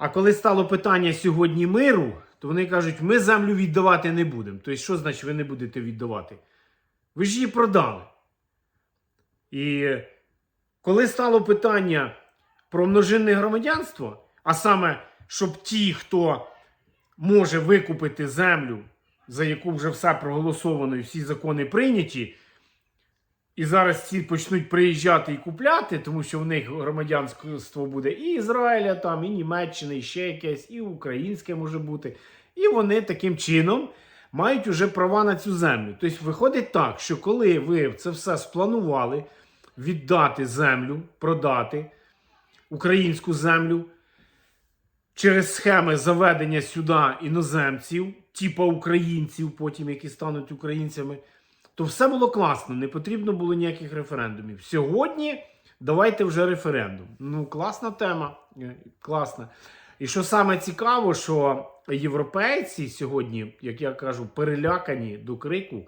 А коли стало питання сьогодні миру, то вони кажуть, ми землю віддавати не будемо. Тобто, що значить ви не будете віддавати? Ви ж її продали. І коли стало питання про множинне громадянство, а саме, щоб ті, хто може викупити землю, за яку вже все проголосовано і всі закони прийняті, і зараз ці почнуть приїжджати і купляти, тому що в них громадянство буде і Ізраїля, там, і Німеччини, і ще якесь, і українське може бути. І вони таким чином мають уже права на цю землю. Тобто виходить так, що коли ви це все спланували віддати землю, продати українську землю через схеми заведення сюди іноземців, типа українців, потім які стануть українцями, то все було класно, не потрібно було ніяких референдумів. Сьогодні давайте вже референдум. Ну, класна тема. е, Класна. І що саме цікаво, що європейці сьогодні, як я кажу, перелякані до крику.